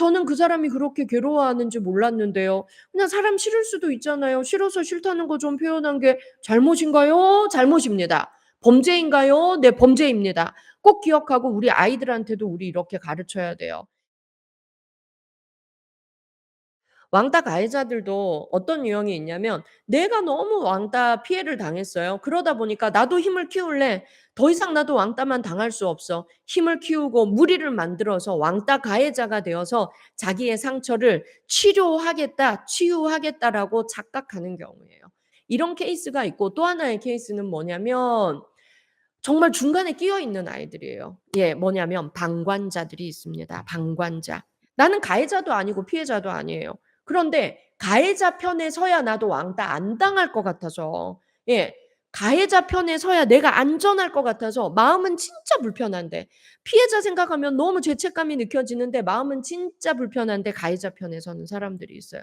저는 그 사람이 그렇게 괴로워하는지 몰랐는데요. 그냥 사람 싫을 수도 있잖아요. 싫어서 싫다는 거 좀 표현한 게 잘못인가요? 잘못입니다. 범죄인가요? 네, 범죄입니다. 꼭 기억하고 우리 아이들한테도 우리 이렇게 가르쳐야 돼요. 왕따 가해자들도 어떤 유형이 있냐면 내가 너무 왕따 피해를 당했어요. 그러다 보니까 나도 힘을 키울래. 더 이상 나도 왕따만 당할 수 없어. 힘을 키우고 무리를 만들어서 왕따 가해자가 되어서 자기의 상처를 치료하겠다, 치유하겠다라고 착각하는 경우예요. 이런 케이스가 있고 또 하나의 케이스는 뭐냐면 정말 중간에 끼어 있는 아이들이에요. 예, 뭐냐면 방관자들이 있습니다. 방관자. 나는 가해자도 아니고 피해자도 아니에요. 그런데 가해자 편에 서야 나도 왕따 안 당할 것 같아서 예. 가해자 편에 서야 내가 안전할 것 같아서 마음은 진짜 불편한데 피해자 생각하면 너무 죄책감이 느껴지는데 마음은 진짜 불편한데 가해자 편에 서는 사람들이 있어요.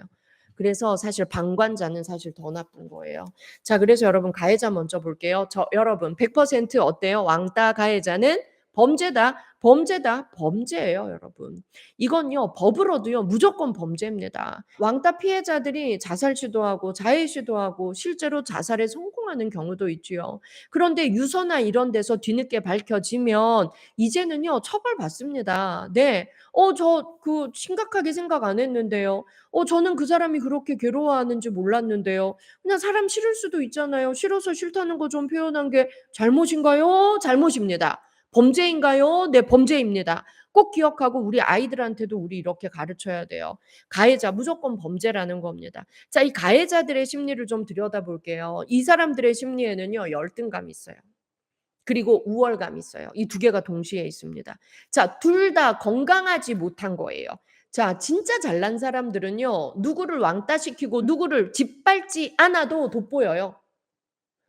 그래서 사실 방관자는 사실 더 나쁜 거예요. 자, 그래서 여러분 가해자 먼저 볼게요. 저 여러분 100% 어때요? 왕따 가해자는 범죄다. 범죄다. 범죄예요, 여러분. 이건요. 법으로도요. 무조건 범죄입니다. 왕따 피해자들이 자살 시도하고 자해 시도하고 실제로 자살에 성공하는 경우도 있지요. 그런데 유서나 이런 데서 뒤늦게 밝혀지면 이제는요. 처벌받습니다. 네. 어, 저 그 심각하게 생각 안 했는데요. 어, 저는 그 사람이 그렇게 괴로워하는지 몰랐는데요. 그냥 사람 싫을 수도 있잖아요. 싫어서 싫다는 거 좀 표현한 게 잘못인가요? 잘못입니다. 범죄인가요? 네, 범죄입니다. 꼭 기억하고 우리 아이들한테도 우리 이렇게 가르쳐야 돼요. 가해자 무조건 범죄라는 겁니다. 자, 이 가해자들의 심리를 좀 들여다볼게요. 이 사람들의 심리에는요, 열등감이 있어요. 그리고 우월감이 있어요. 이 두 개가 동시에 있습니다. 자, 둘 다 건강하지 못한 거예요. 자, 진짜 잘난 사람들은요, 누구를 왕따시키고 누구를 짓밟지 않아도 돋보여요.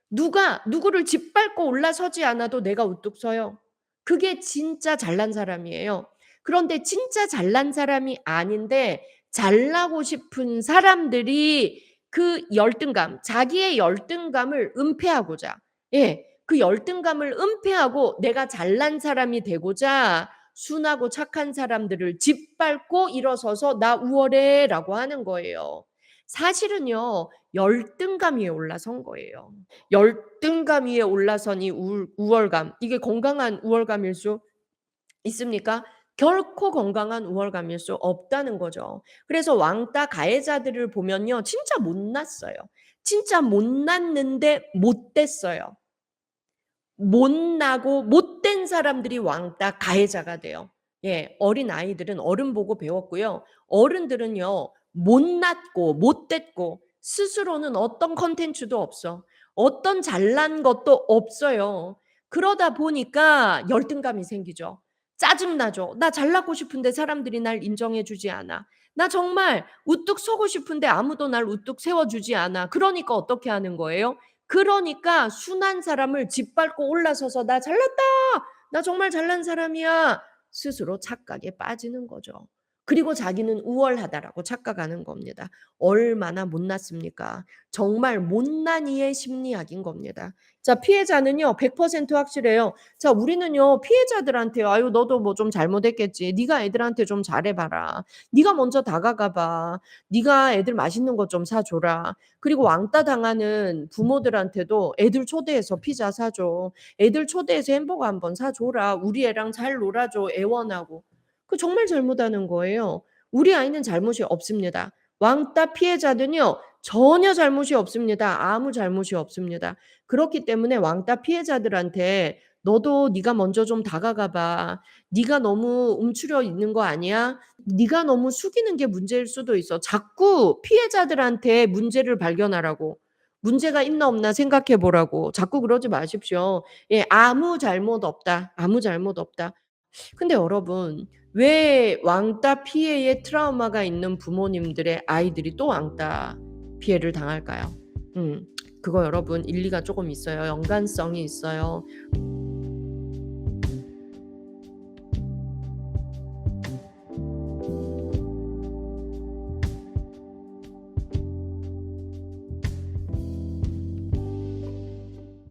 누가 누구를 짓밟고 올라서지 않아도 내가 우뚝 서요. 그게 진짜 잘난 사람이에요. 그런데 진짜 잘난 사람이 아닌데 잘나고 싶은 사람들이 그 열등감, 자기의 열등감을 은폐하고자, 예, 그 열등감을 은폐하고 내가 잘난 사람이 되고자 순하고 착한 사람들을 짓밟고 일어서서 나 우월해라고 하는 거예요. 사실은요, 열등감 위에 올라선 거예요. 열등감 위에 올라선 이 우, 우월감, 이게 건강한 우월감일 수 있습니까? 결코 건강한 우월감일 수 없다는 거죠. 그래서 왕따 가해자들을 보면요, 진짜 못났어요. 진짜 못났는데 못됐어요. 못나고 못된 사람들이 왕따 가해자가 돼요. 예, 어린 아이들은 어른 보고 배웠고요. 어른들은요, 못났고 못됐고 스스로는 어떤 컨텐츠도 없어. 어떤 잘난 것도 없어요. 그러다 보니까 열등감이 생기죠. 짜증나죠. 나 잘나고 싶은데 사람들이 날 인정해 주지 않아. 나 정말 우뚝 서고 싶은데 아무도 날 우뚝 세워주지 않아. 그러니까 어떻게 하는 거예요? 그러니까 순한 사람을 짓밟고 올라서서 나 잘났다. 나 정말 잘난 사람이야. 스스로 착각에 빠지는 거죠. 그리고 자기는 우월하다라고 착각하는 겁니다. 얼마나 못났습니까? 정말 못난 이의 심리학인 겁니다. 자, 피해자는요. 100% 확실해요. 자, 우리는요. 피해자들한테 아유 너도 뭐 좀 잘못했겠지. 네가 애들한테 좀 잘해 봐라. 네가 먼저 다가가 봐. 네가 애들 맛있는 거좀사 줘라. 그리고 왕따 당하는 부모들한테도 애들 초대해서 피자 사 줘. 애들 초대해서 햄버거 한번 사 줘라. 우리 애랑 잘 놀아 줘. 애원하고. 그 정말 잘못하는 거예요. 우리 아이는 잘못이 없습니다. 왕따 피해자는요. 전혀 잘못이 없습니다. 아무 잘못이 없습니다. 그렇기 때문에 왕따 피해자들한테 "너도 네가 먼저 좀 다가가 봐. 네가 너무 움츠려 있는 거 아니야? 네가 너무 숙이는 게 문제일 수도 있어." 자꾸 피해자들한테 문제를 발견하라고. 문제가 있나 없나 생각해 보라고. 자꾸 그러지 마십시오. 예 아무 잘못 없다. 아무 잘못 없다. 근데 여러분 왜 왕따 피해의 트라우마가 있는 부모님들의 아이들이 또 왕따 피해를 당할까요? 음. 그거 여러분 일리가 조금 있어요. 연관성이 있어요.